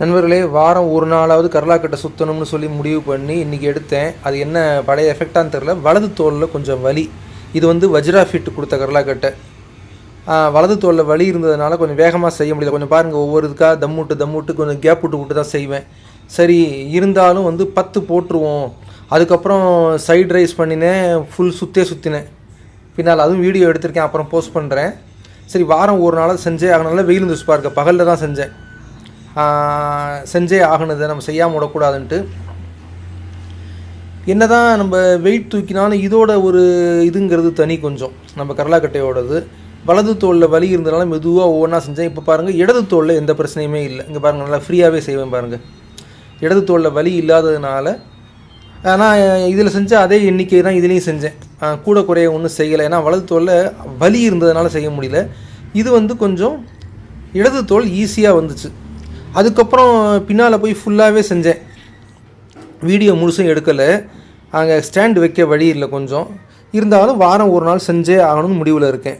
நண்பர்களே வாரம் ஒரு நாளாவது கரலாக்கட்டை சுற்றணும்னு சொல்லி முடிவு பண்ணி இன்றைக்கி எடுத்தேன். அது என்ன பழைய எஃபெக்டான்னு தெரில வலது தோலில் கொஞ்சம் வலி. இது வந்து வஜ்ரா ஃபிட் கொடுத்த கரலாக்கட்டை வலது தோலில் வலி இருந்ததுனால கொஞ்சம் வேகமாக செய்ய முடியல. கொஞ்சம் பாருங்கள் ஒவ்வொரு இதுக்காக தம் விட்டு தம் விட்டு கொஞ்சம் கேப் விட்டு விட்டு தான் செய்வேன். சரி இருந்தாலும் வந்து பத்து போட்டுருவோம். அதுக்கப்புறம் சைட் ரைஸ் பண்ணினேன் ஃபுல் சுற்றே சுற்றினேன் பின்னால் அதுவும் வீடியோ எடுத்திருக்கேன் அப்புறம் போஸ்ட் பண்ணுறேன் சரி வாரம் ஒரு நாளாக செஞ்சேன் அதனால வெயில் இருந்துச்சு பாருங்கள் பகலில் தான் செஞ்சேன். செஞ்சே ஆகணுது நம்ம செய்யாமல் விடக்கூடாதுன்ட்டு. என்ன தான் நம்ம வெயிட் தூக்கினாலும் இதோட ஒரு இதுங்கிறது தனி கொஞ்சம். நம்ம கரலாக்கட்டையோடது வலது தோலில் வலி இருந்தனால மெதுவாக ஒவ்வொன்றா செஞ்சேன். இப்போ பாருங்கள் இடது தோலில் எந்த பிரச்சனையுமே இல்லை. இங்கே பாருங்கள் நல்லா ஃப்ரீயாகவே செய்வேன் பாருங்கள் இடது தோலில் வலி இல்லாததுனால ஆனால் இதில் செஞ்ச அதே எண்ணிக்கை தான் இதுலேயும் செஞ்சேன். கூட குறைய ஒன்றும் செய்யலை. ஏன்னா வலது தோலில் வலி இருந்ததுனால செய்ய முடியல. இது வந்து கொஞ்சம் இடது தோல் ஈஸியாக வந்துச்சு. அதுக்கப்புறம் பின்னால் போய் ஃபுல்லாகவே செஞ்சேன். வீடியோ முழுசும் எடுக்கலை. அங்கே ஸ்டாண்ட் வைக்க வழி இல்லை கொஞ்சம். இருந்தாலும் வாரம் ஒரு நாள் செஞ்சே ஆகணும்னு முடிவில் இருக்கேன்.